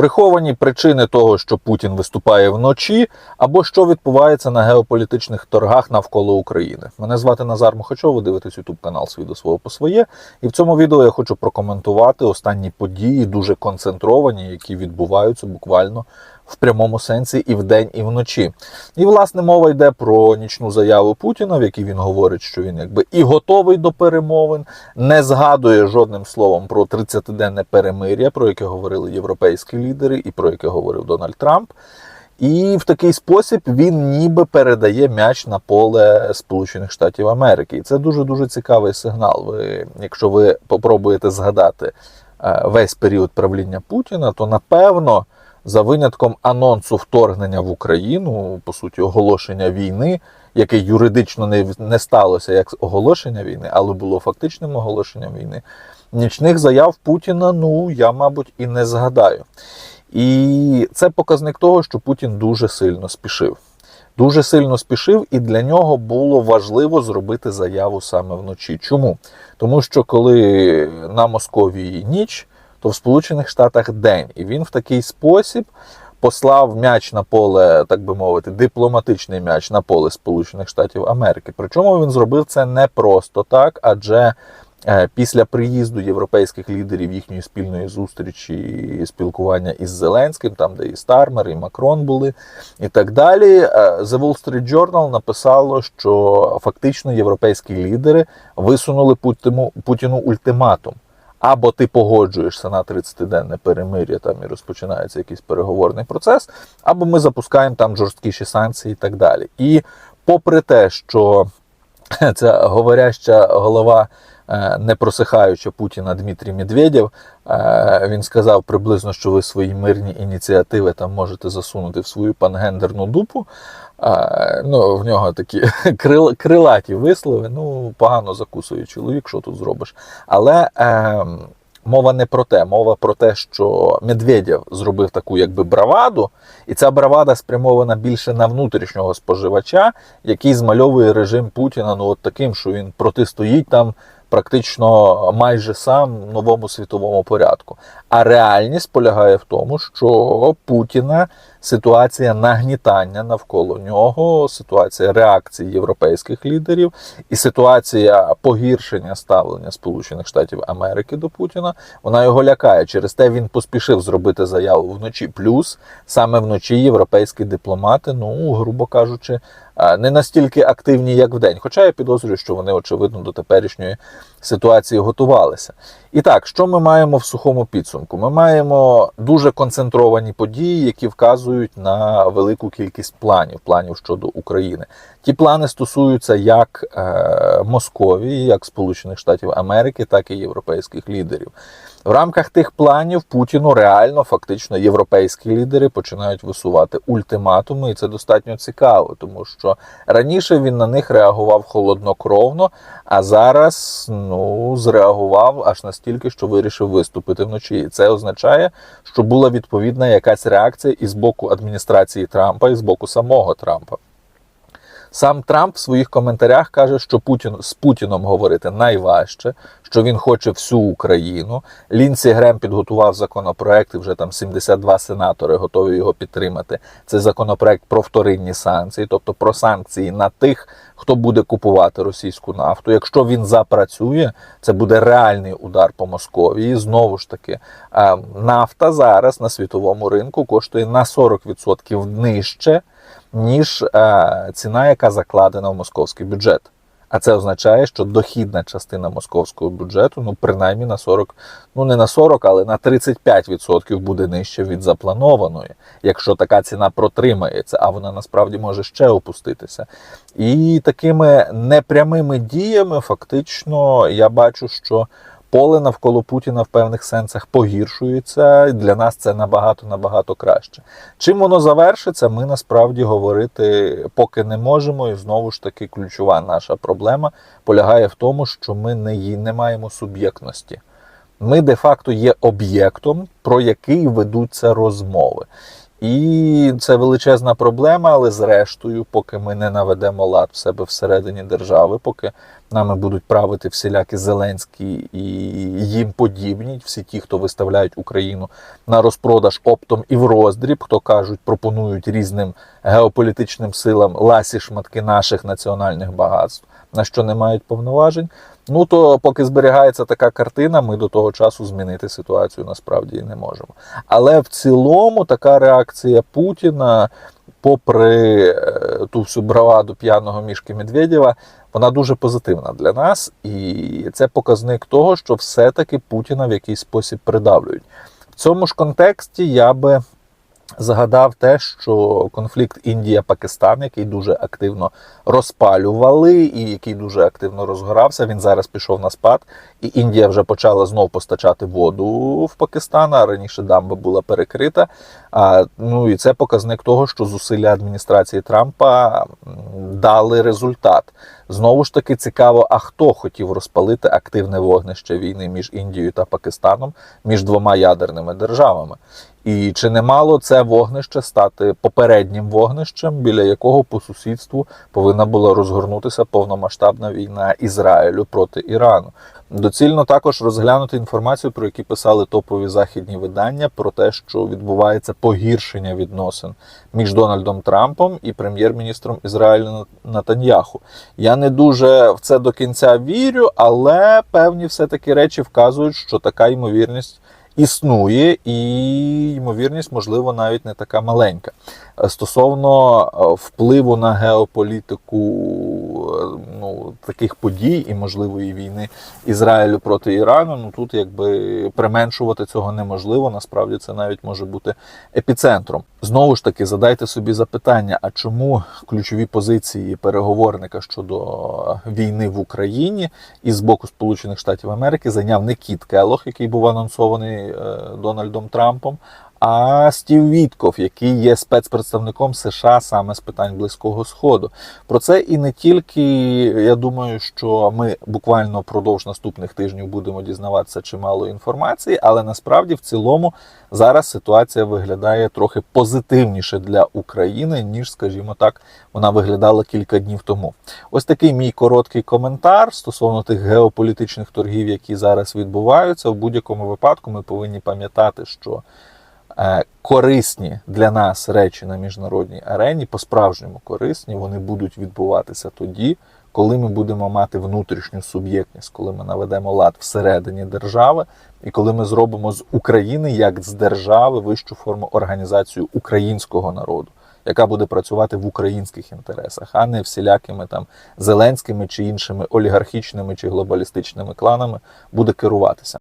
Приховані причини того, що Путін виступає вночі, або що відбувається на геополітичних торгах навколо України. Мене звати Назар Мухачов, ви дивитесь YouTube канал свій до свого по своє. І в цьому відео я хочу прокоментувати останні події, дуже концентровані, які відбуваються буквально в прямому сенсі і вдень, і вночі. І власне мова йде про нічну заяву Путіна, в якій він говорить, що він якби і готовий до перемовин, не згадує жодним словом про 30-денне перемир'я, про яке говорили європейські лідери, і про яке говорив Дональд Трамп. І в такий спосіб він ніби передає м'яч на поле Сполучених Штатів Америки. І це дуже дуже цікавий сигнал. Ви, якщо ви попробуєте згадати е, весь період правління Путіна, то напевно за винятком анонсу вторгнення в Україну, по суті, оголошення війни, яке юридично не, не сталося як оголошення війни, але було фактичним оголошенням війни. Нічних заяв Путіна, ну я, мабуть, і не згадаю. І це показник того, що Путін дуже сильно спішив. Дуже сильно спішив, і для нього було важливо зробити заяву саме вночі. Чому? Тому що коли на Московії ніч, то в Сполучених Штатах день, і він в такий спосіб послав м'яч на поле, так би мовити, дипломатичний м'яч на поле Сполучених Штатів Америки. Причому він зробив це не просто так, адже е, після приїзду європейських лідерів їхньої спільної зустрічі і спілкування із Зеленським, там де і Стармер, і Макрон були, і так далі. е, The Wall Street Journal написало, що фактично європейські лідери висунули Путіну, Путіну ультиматум. Або ти погоджуєшся на 30-денне перемир'я, там і розпочинається якийсь переговорний процес, або ми запускаємо там жорсткіші санкції і так далі. І попри те, що ця говоряща голова не просихаюча Путіна Дмитрій Медведєв, е, він сказав приблизно, що ви свої мирні ініціативи там можете засунути в свою пангендерну дупу. Е, Ну, в нього такі крилаті вислови. Ну, погано закусує чоловік, що тут зробиш. Але е, мова не про те, мова про те, що Медведєв зробив таку якби браваду, і ця бравада спрямована більше на внутрішнього споживача, який змальовує режим Путіна ну от таким, що він протистоїть там. Практично майже сам новому світовому порядку. А реальність полягає в тому, що Путіна ситуація нагнітання навколо нього, ситуація реакції європейських лідерів і ситуація погіршення ставлення Сполучених Штатів Америки до Путіна. Вона його лякає. Через те він поспішив зробити заяву вночі. Плюс саме вночі європейські дипломати, ну грубо кажучи, не настільки активні, як в день. Хоча я підозрюю, що вони очевидно до теперішньої ситуації готувалися. І так, що ми маємо в сухому підсумку? Ми маємо дуже концентровані події, які вказують на велику кількість планів, планів щодо України. Ті плани стосуються як е, Московії, як Сполучених Штатів Америки, так і європейських лідерів. В рамках тих планів Путіну реально фактично європейські лідери починають висувати ультиматуми, і це достатньо цікаво, тому що раніше він на них реагував холоднокровно, а зараз ну зреагував аж настільки, що вирішив виступити вночі. І це означає, що була відповідна якась реакція і з боку адміністрації Трампа, і з боку самого Трампа. Сам Трамп в своїх коментарях каже, що Путін з Путіном говорити найважче, що він хоче всю Україну. Лінсі Грем підготував законопроект, і вже там 72 сенатори готові його підтримати. Це законопроект про вторинні санкції, тобто про санкції на тих, хто буде купувати російську нафту. Якщо він запрацює, це буде реальний удар по Московії. Знову ж таки, е, нафта зараз на світовому ринку коштує на 40% нижче ніж е, ціна, яка закладена в московський бюджет. А це означає, що дохідна частина московського бюджету, ну принаймні на 40, ну не на 40, але на 35% буде нижче від запланованої, якщо така ціна протримається, а вона насправді може ще опуститися. І такими непрямими діями, фактично, я бачу, що поле навколо Путіна в певних сенсах погіршується. Для нас це набагато набагато краще. Чим воно завершиться, ми насправді говорити поки не можемо. І знову ж таки, ключова наша проблема полягає в тому, що ми не, не маємо суб'єктності. Ми де-факто є об'єктом, про який ведуться розмови. І це величезна проблема, але зрештою, поки ми не наведемо лад в себе всередині держави, поки нами будуть правити всілякі Зеленські і їм подібні, всі ті, хто виставляють Україну на розпродаж оптом і в роздріб, хто кажуть, пропонують різним геополітичним силам ласі шматки наших національних багатств, на що не мають повноважень. Ну то поки зберігається така картина, ми до того часу змінити ситуацію насправді не можемо. Але в цілому така реакція Путіна, попри е, ту всю браваду п'яного мішки Медведєва, вона дуже позитивна для нас, і це показник того, що все-таки Путіна в якийсь спосіб придавлюють. В цьому ж контексті я би згадав те, що конфлікт Індія-Пакистан, який дуже активно розпалювали і який дуже активно розгорався, він зараз пішов на спад, і Індія вже почала знов постачати воду в Пакистан, а раніше дамба була перекрита. Ну і це показник того, що зусилля адміністрації Трампа дали результат. Знову ж таки цікаво, а хто хотів розпалити активне вогнище війни між Індією та Пакистаном, між двома ядерними державами. І чи не мало це вогнище стати попереднім вогнищем, біля якого по сусідству повинна була розгорнутися повномасштабна війна Ізраїлю проти Ірану? Доцільно також розглянути інформацію, про які писали топові західні видання, про те, що відбувається погіршення відносин між Дональдом Трампом і прем'єр-міністром Ізраїлю Натаньяху. Я не дуже в це до кінця вірю, але певні все-таки речі вказують, що така ймовірність існує, і ймовірність, можливо, навіть не така маленька. Е, Стосовно е, впливу на геополітику е, ну, таких подій і можливої війни Ізраїлю проти Ірану, ну тут якби применшувати цього неможливо. Насправді це навіть може бути епіцентром. Знову ж таки, задайте собі запитання: а чому ключові позиції переговорника щодо війни в Україні і з боку Сполучених Штатів Америки зайняв не Кіт Келох, який був анонсований е, Дональдом Трампом, а Стів Вітков, який є спецпредставником США саме з питань Близького Сходу. Про це і не тільки я думаю, що ми буквально впродовж наступних тижнів будемо дізнаватися чимало інформації, але насправді в цілому зараз ситуація виглядає трохи позитивніше для України, ніж, скажімо так, вона виглядала кілька днів тому. Ось такий мій короткий коментар стосовно тих геополітичних торгів, які зараз відбуваються. В будь-якому випадку ми повинні пам'ятати, що корисні для нас речі на міжнародній арені, по-справжньому корисні, вони будуть відбуватися тоді, коли ми будемо мати внутрішню суб'єктність, коли ми наведемо лад всередині держави, і коли ми зробимо з України як з держави вищу форму організацію українського народу. Яка буде працювати в українських інтересах, а не всілякими там зеленськими чи іншими олігархічними чи глобалістичними кланами буде керуватися.